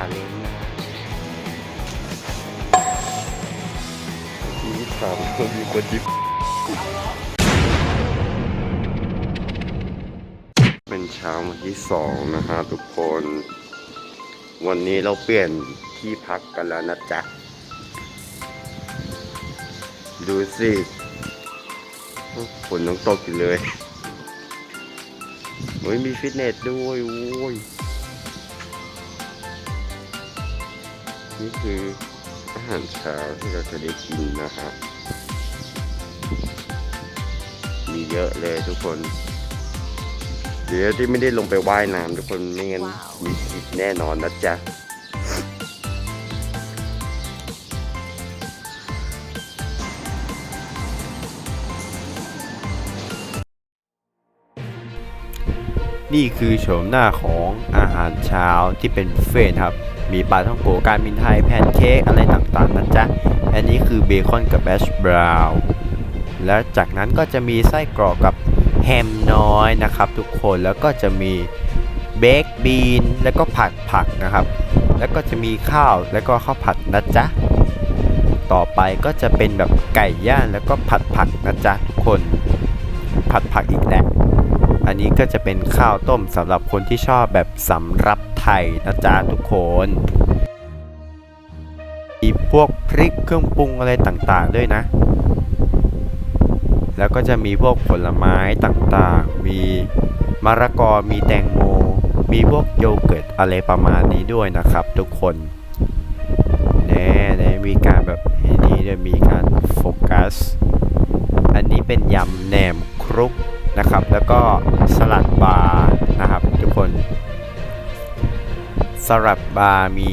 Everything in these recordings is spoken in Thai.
าเลนจ์นะที่สามคนมีคนยิบเป็นเช้าวันที่สองนะฮะทุกคน วันนี้เราเปลี่ยนที่พักกันแล้วนะจ๊ะ ดูสิฝนต้องตกอยู่เลยโอ้ยมีฟิตเนสด้วยโอ้ย นี่คืออาหารเช้าที่เราจะได้กินนะฮะมีเยอะเลยทุกคน เดี๋ยวที่ไม่ได้ลงไปว่ายน้ำทุกคนไม่งั้นมีผิดแน่นอนนะจ๊ะนี่คือโฉมหน้าของอาหารเช้าที่เป็นบุฟเฟ่ต์ครับ มีปลาท่องโกการบินไทยแพนเค้กอะไรต่างๆนะจ๊ะ อันนี้คือเบคอนกับแบชบราวน์และจากนั้นก็จะมีไส้กรอกกับแฮมน้อยนะครับ ทุกคนแล้วก็จะมีเบคบีนแล้วก็ผัดผักนะครับ แล้วก็จะมีข้าวแล้วก็ข้าวผัดนะจ๊ะต่อไปก็จะเป็นแบบไก่ย่างแล้วก็ผัดผักนะจ๊ะทุกคน ผัดผักอีกแหละ อันนี้ก็จะเป็นข้าวต้มสำหรับคนที่ชอบแบบสำรับ ไทยนะจ๊ะทุกคนมีพวกพริกเครื่องปรุงอะไรต่างๆด้วยนะ แล้วก็จะมีพวกผลไม้ต่างๆ มีมะละกอมีแตงโม มีพวกโยเกิร์ตอะไรประมาณนี้ด้วยนะครับ ทุกคนแน่แน่มีการแบบอันนี้ด้วยมีการโฟกัส อันนี้เป็นยำแหนมครุกนะครับ แล้วก็สลัดบาร์นะครับ ทุกคน สลัดบาร์มี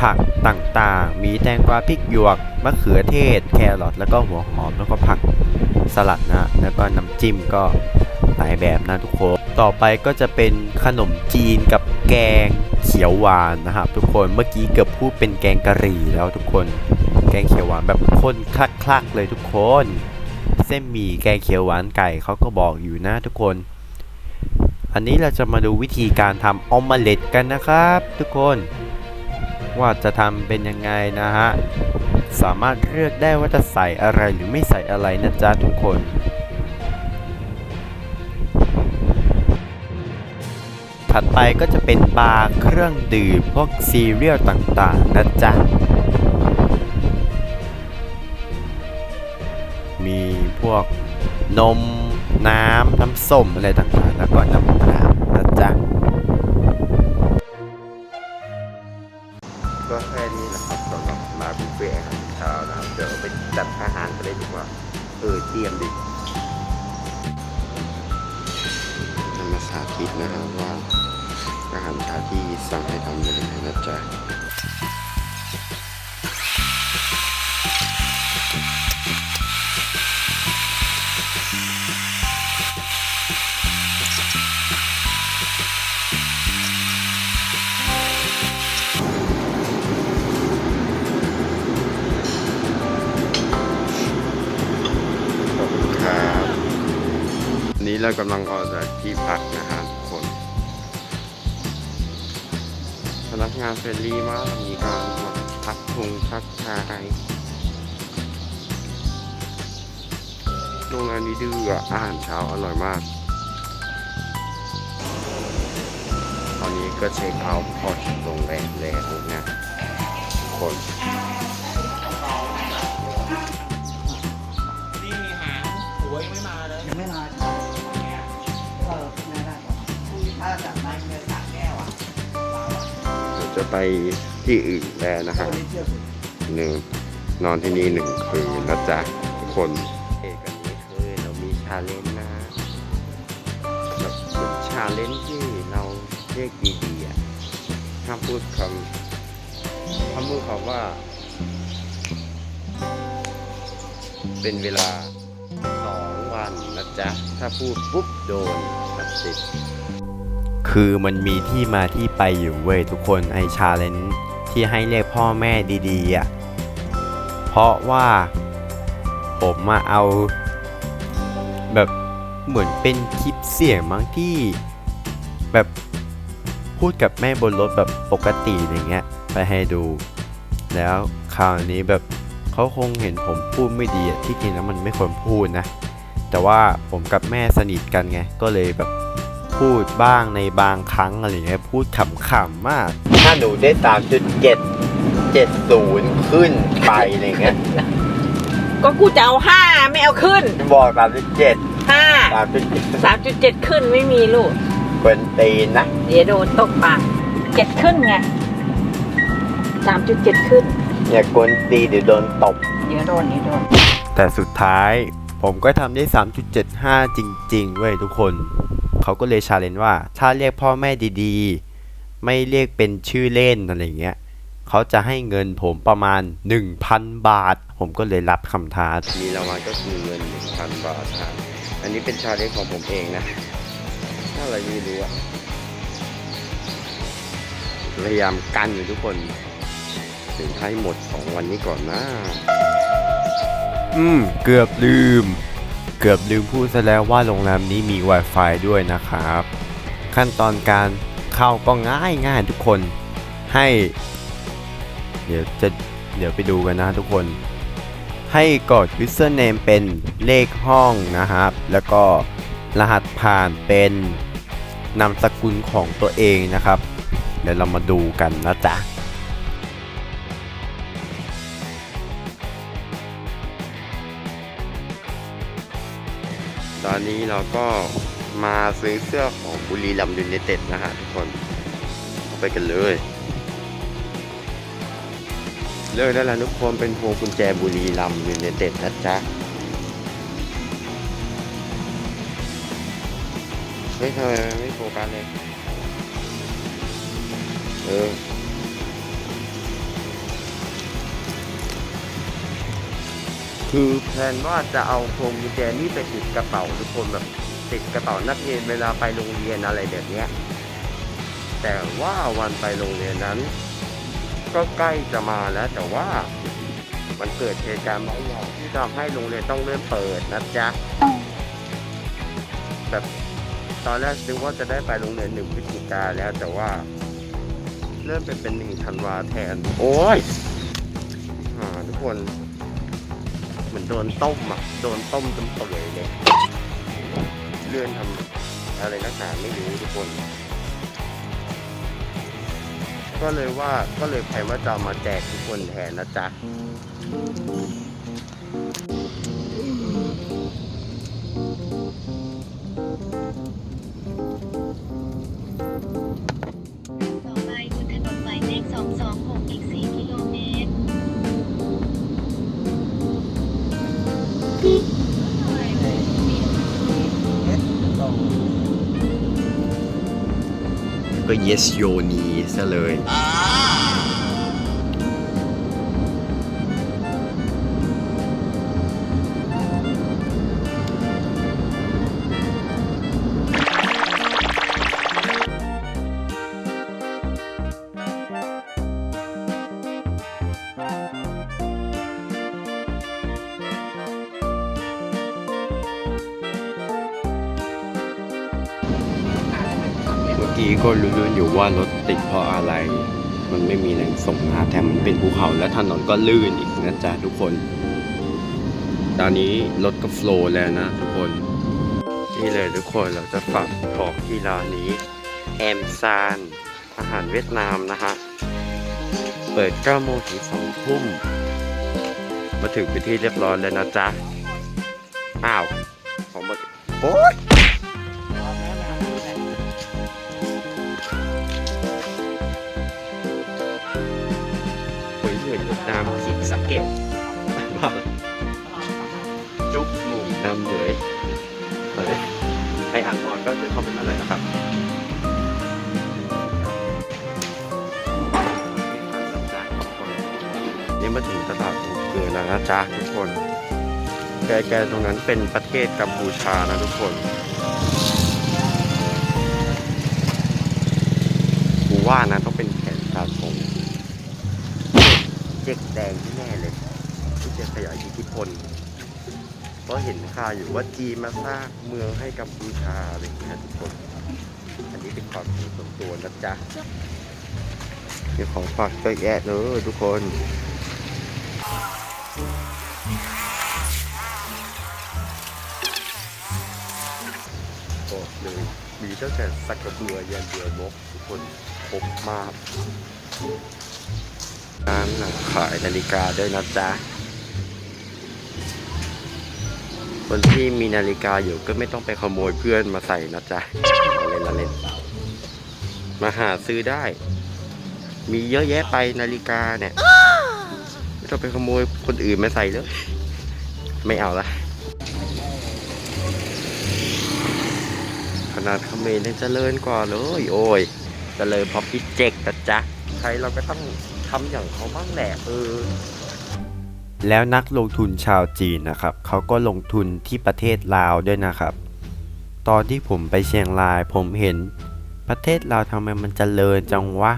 ผักต่างๆ มีแตงกวาพริกหยวก มะเขือเทศ แครอทแล้วก็หัวหอมแล้วก็ผักสลัดนะ แล้วก็น้ำจิ้มก็หลายแบบนะทุกคน ต่อไปก็จะเป็นขนมจีนกับแกงเขียวหวานนะครับทุกคน เมื่อกี้เกือบพูดเป็นแกงกะหรี่แล้วทุกคน แกงเขียวหวานแบบข้นคลักๆเลยทุกคน เส้นหมี่แกงเขียวหวานไก่เขาก็บอกอยู่นะทุกคน อันนี้เราจะมาดูวิธีการทำออมเล็ตกันนะครับ ทุกคน ว่าจะทำเป็นยังไงนะฮะ สามารถเลือกได้ว่าจะใส่อะไรหรือไม่ใส่อะไรนะจ๊ะทุกคนถัดไปก็จะเป็นบาร์เครื่องดื่มพวกซีเรียลต่างๆนะจ๊ะ มีพวกนม น้ำน้ำส้มอะไรต่างๆ แล้วก็น้ำตาล เรากำลังออกจากที่พักนะฮะทุกคน พนักงานเฟรนลี่มากมีการมาพักทงพักทายโรงแรมนี้ดื้ออาหารเช้าอร่อยมาก ตอนนี้ก็เช็คเอาท์ออกจากโรงแรมแล้วนะทุกคน จะไปที่อื่นแล้วนะฮะหนึ่งนอนที่นี่หนึ่งคืนนะจ๊ะทุกคนเอกันนี้คือเรามีชาเลนจ์นะแบบชาเลนจ์ที่เราเรียกดีๆอะห้ามพูดคำห้ามพูดคำว่า เป็นเวลาสองวันนะจ๊ะ ถ้าพูดปุ๊บโดนตัดสิทธิ์ คือมันมีที่มาที่ไปอยู่เว้ยทุกคนไอชาเลนจ์ที่ให้เรียกพ่อแม่ดีๆอะเพราะว่าผมมาเอา แบบเหมือนเป็นคลิปเสียงมั้งที่ แบบพูดกับแม่บนรถแบบปกติอย่างเงี้ยไปให้ดู แล้วคราวนี้แบบเขาคงเห็นผมพูดไม่ดีที่จริงแล้วมันไม่ควรพูดนะ แต่ว่าผมกับแม่สนิทกันไงก็เลยแบบ พูดบ้างในบางครั้งอะไรเงี้ยพูดขำๆมาก ถ้าหนูได้3.7 70ขึ้นไปอะไรเงี้ยก็กูจะเอาห้าไม่เอาขึ้นบอก3.7ห้า3.7สามจุดเจ็ดขึ้นไม่มีลูกเป็นตีนนะเดี๋ยวโดนตกปากเจ็ดขึ้นไงสามจุดเจ็ดขึ้น อย่ากวนตีเดี๋ยวโดนตบเดี๋ยวโดนเดี๋ยวโดนแต่สุดท้ายผมก็ทำได้ 3.75 จริง ๆ เว้ยทุกคน เขาก็เลยชาเลนจ์ว่า ถ้าเรียกพ่อแม่ดีๆ ไม่เรียกเป็นชื่อเล่นอะไรเงี้ยเขาจะให้เงินผมประมาณ 1,000 บาท ผมก็เลยรับคำท้ามีรางวัลก็คือเงิน 1,000 บาทครับอันนี้เป็นชาเลนจ์ของผมเองนะถ้าอะไรไม่รู้อะพยายามกันอยู่ทุกคนถึงให้หมดของวันนี้ก่อนนะ อืม เกือบลืม เกือบลืมพูดซะแล้วว่าโรงแรมนี้มี Wi-Fi ด้วยนะครับ ขั้นตอนการเข้าก็ง่ายง่ายทุกคนให้ เดี๋ยวจะเดี๋ยวไปดูกันนะทุกคน ให้กด username เป็นเลขห้องนะครับ แล้วก็รหัสผ่านเป็นนามสกุลของตัวเองนะครับ เดี๋ยวเรามาดูกันนะจ๊ะ ตอนนี้เราก็มาซื้อเสื้อของบุรีรัมย์ยูไนเต็ดนะฮะทุกคนเอาไปกันเลย เลิกได้แล้วทุกคนเป็นพวงกุญแจบุรีรัมย์ยูไนเต็ดนะจ๊ะเฮ้ยทำไมไม่โฟกัสเลยเออ คือแพลนว่าจะเอาพวงกุญแจนี่ไปติดกระเป๋าทุกคนแบบติดกระเป๋านักเรียนเวลาไปโรงเรียนอะไรแบบเนี้ยแต่ว่าวันไปโรงเรียนนั้น ก็ใกล้จะมาแล้ว แต่ว่ามันเกิดเหตุการณ์บางอย่างที่ทำให้โรงเรียนต้องเลื่อนเปิดนะจ๊ะแบบตอนแรกนึกว่าจะได้ไปโรงเรียนหนึ่งพฤศจิกาแล้วแต่ว่า เริ่มเป็นเป็นหนึ่งธันวาแทน โอ้ยอทุกคน โดนต้มอะโดนต้มจนเปื่อยเลยเลื่อนทำอะไรนักหนาไม่รู้ทุกคน ก็เลยว่าก็เลยแผนว่าจะมาแจกทุกคนแทนนะจ๊ะ ก็ yes โยนีซะเลย รู้ๆอยู่ว่ารถติดเพราะอะไร มันไม่มีแรงส่งนะแถมมันเป็นภูเขาและถนนก็ลื่นอีกนะจ๊ะทุกคน ตอนนี้รถก็โฟล์แล้วนะทุกคน นี่เลยทุกคนเราจะฝากของที่ร้านนี้ แอมซานอาหารเวียดนามนะฮะ เปิด9โมงถึง2ทุ่ม มาถึงเป็นที่เรียบร้อยแล้วนะจ๊ะ อ้าว ของหมดโอ๊ย จุ๊บหมูน้ำเหนื่อยไรใครอ่านก่อนก็จะคอมเมนต์มาเลยนะครับนี่มาถึงตลาดถูกเกลือแล้วนะจ๊ะทุกคน แกๆตรงนั้นเป็นประเทศกัมพูชานะทุกคนกูว่านะต้องเป็นแขนตาทรงเจ๊กแดงที่น ขยายอิทธิพล เพราะเห็นข่าวอยู่ว่าจีนมาสร้างเมืองให้กัมพูชาอะไรอย่างเงี้ยทุกคน อันนี้เป็นความสุขส่วนตัวนะจ๊ะมีของฝากเยอะแยะเลยทุกคนบอกเลยมีตั้งแต่สักกระเบือยันเรือนกทุกคนครบมากร้านหนังขายนาฬิกาด้วยนะจ๊ะ คนที่มีนาฬิกาอยู่ก็ไม่ต้องไปขโมยเพื่อนมาใส่นะจ๊ะเล่นละเล่นมาหาซื้อได้ มีเยอะแยะไปนาฬิกาเนี่ย ไม่ต้องไปขโมยคนอื่นมาใส่เลยไม่เอาละขนาดเขมรยังเจริญกว่าเลย โอ้ยเจริญเพอพิเจกนะจ๊ะใครเราก็ต้องทำอย่างเขาบ้างแหละเออ แล้วนักลงทุนชาวจีนนะครับเขาก็ลงทุนที่ประเทศลาวด้วยนะครับ ตอนที่ผมไปเชียงราย ผมเห็นประเทศลาวทำไมมันเจริญจังวะ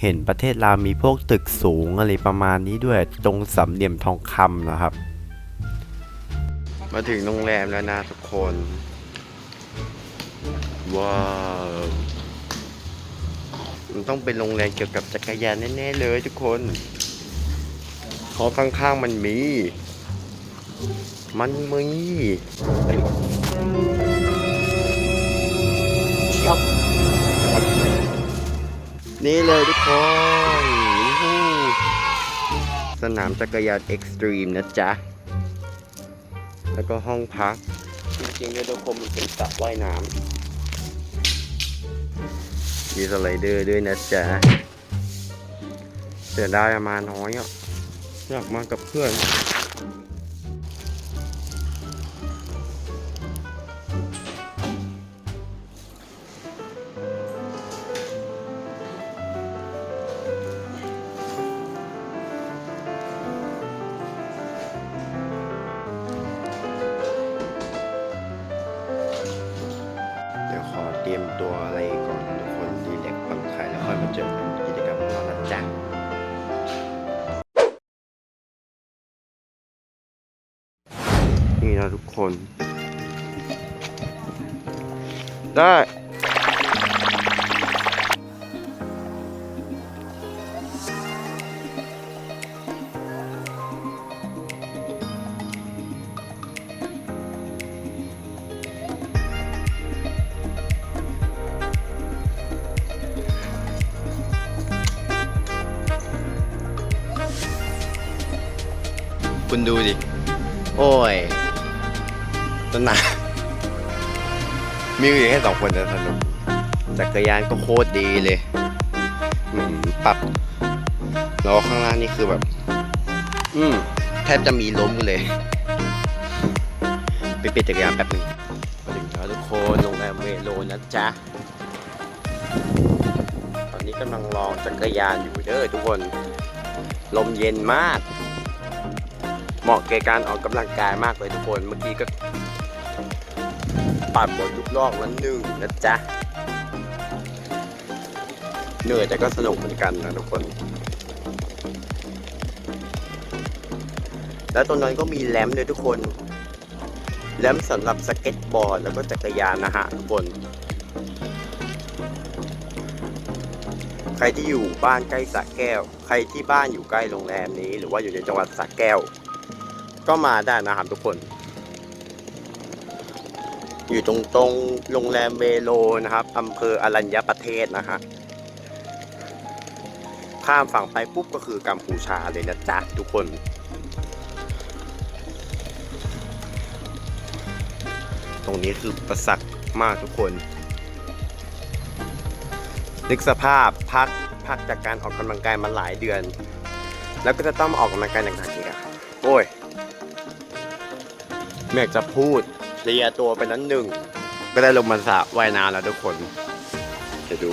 เห็นประเทศลาวมีพวกตึกสูงอะไรประมาณนี้ด้วยตรงสามเหลี่ยมทองคำนะครับ มาถึงโรงแรมแล้วนะทุกคน ว้าวมันต้องเป็นโรงแรมเกี่ยวกับจักรยานแน่ๆเลยทุกคน เพราะข้างๆมันมี มันมีนี่เลยทุกคนวู้สนามจักรยานเอ็กซ์ตรีมนะจ๊ะ แล้วก็ห้องพัก จริงๆเนี่ยทุกคนมันเป็นสระว่ายน้ำมีสไลเดอร์ด้วยนะจ๊ะเสียดายอะมาน้อยอะ อยากมากับเพื่อน เดี๋ยวขอเตรียมตัวอะไร นะทุกคน ได้ คุณดูดิ โอ้ย สนามมีอยู่แค่สองคนแต่สนุกจักรยานก็โคตรดีเลยอืมปรับล้วข้างล่างนี่คือแบบ อืมแทบจะมีล้มเลยไปเปลี่ยนจักรยานแป๊บนึงมาถึงแล้วทุกคนโรงแรมเวโรนะจ๊ะ ตอนนี้กำลังลองจักรยานอยู่เด้อทุกคน ลมเย็นมาก เหมาะแก่การออกกำลังกายมากเลยทุกคน เมื่อกี้ก็ ปัดบททุกรอบละหนึ่งนะจ๊ะ เหนื่อยแต่ก็สนุกเหมือนกันนะทุกคน แล้วตรงนั้นก็มีแรมป์ด้วยทุกคน แรมสำหรับสเก็ตบอร์ดแล้วก็จักรยานนะฮะทุกคน ใครที่อยู่บ้านใกล้สระแก้ว ใครที่บ้านอยู่ใกล้โรงแรมนี้ หรือว่าอยู่ในจังหวัดสระแก้ว ก็มาได้นะครับทุกคน อยู่ตรงตรงโรงแรมเวโลนะครับอำเภออรัญญประเทศนะฮะข้ามฝั่งไปปุ๊บก็คือกัมพูชาเลยนะจ๊ะทุกคนตรงนี้คือประสักมากทุกคน นึกสภาพพักพักจากการออกกำลังกายมาหลายเดือน แล้วก็จะต้องออกกำลังกายหนักๆอีกอะโอ้ยไม่จะพูด เลียตัวไปนั้นหนึ่ง ก็ได้ลงมาสระว่ายน้ำแล้วทุกคน จะดู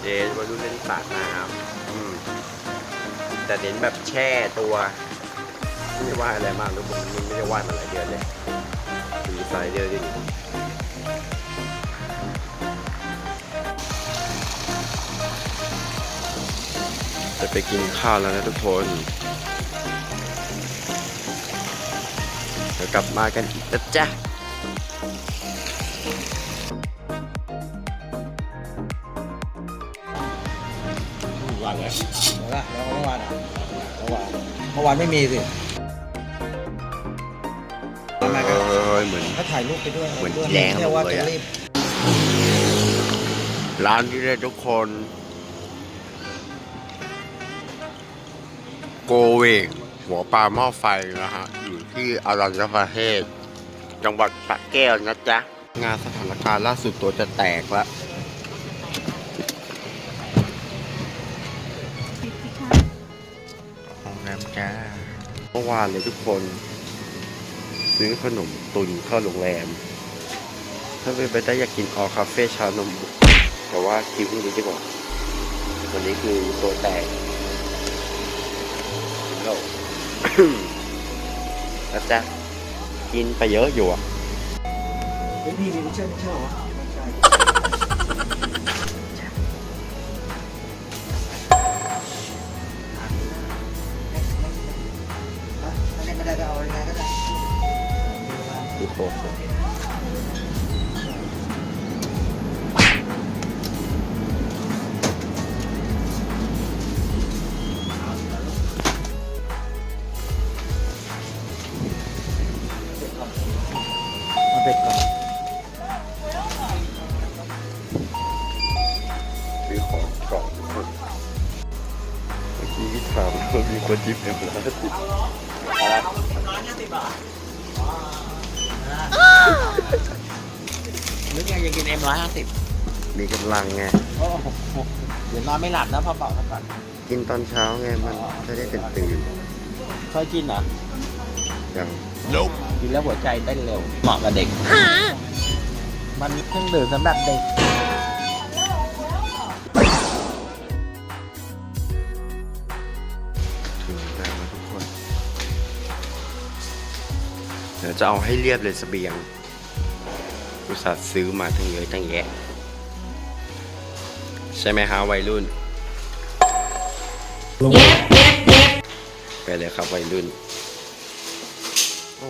เดนมาดูเล่นสระน้ำอืมแต่เน้นแบบแช่ตัว ไม่ว่าอะไรมากทุกคนมันไม่ได้ว่ายมาหลายเดือนเลยมีสายเดือนดิจะไปกินข้าวแล้วนะทุกคน เดี๋ยวกลับมากันอีกนะจ๊ะวันแลยเดี๋ยวนแล้วเมื่อวานอะเมื่อวานเมื่อวานไม่มีสิมเอยเหมือนถ้าถ่ายรูปไปด้วยเหมือนแย้งเลยร้านที่ได้ทุกคน โกเวงหัวปลาหม้อไฟนะฮะ ที่อารัญญประเทศ จังหวัดสระแก้วนะจ๊ะ งานสถานการณ์ล่าสุดตัวจะแตกแล้วโรงแรมจ้าเมื่อวานเลยทุกคน ซื้อขนมตุนเข้าโรงแรม ถ้าเป็นไปได้อยากกินออคาเฟ่ชานมบุกแต่ว่าคิวพรุ่งนี้ที่บอกวันนี้คือตัวแตกโล นะจ๊ะกินไปเยอะอยู่อะเฮ้ยพี่มีไม่ใช่ไม่ใช่เหรอไม่ใช่อะถ้าเล่นไม่ได้ก็เอายังไงก็ได้ ดูโคก ซื้อของกล่องทุกคนเมื่อกี้ที่ถามว่ามีคนจิ้มเอ็มแล้วติดนึกยังจะกินเอ็มร้อยห้าสิบมีกำลังไงโอ้โหเดี๋ยวนอนไม่หลับนะพอเป่าซะก่อนกินตอนเช้าไงมันจะได้ตื่นตื่นเคยกินเหรอๆอย่างกินแล้วหัวใจเต้นเร็วเหมาะกับเด็ก มันเครื่องดื่มสำหรับเด็ก ดี๋ยวจะเอาให้เรียบเลยเสบียงอุตส่าห์ซื้อมาทั้งเยอะตั้งแยะ ใช่ไหมฮะวัยรุ่นไปเลยครับวัยรุ่นโอ้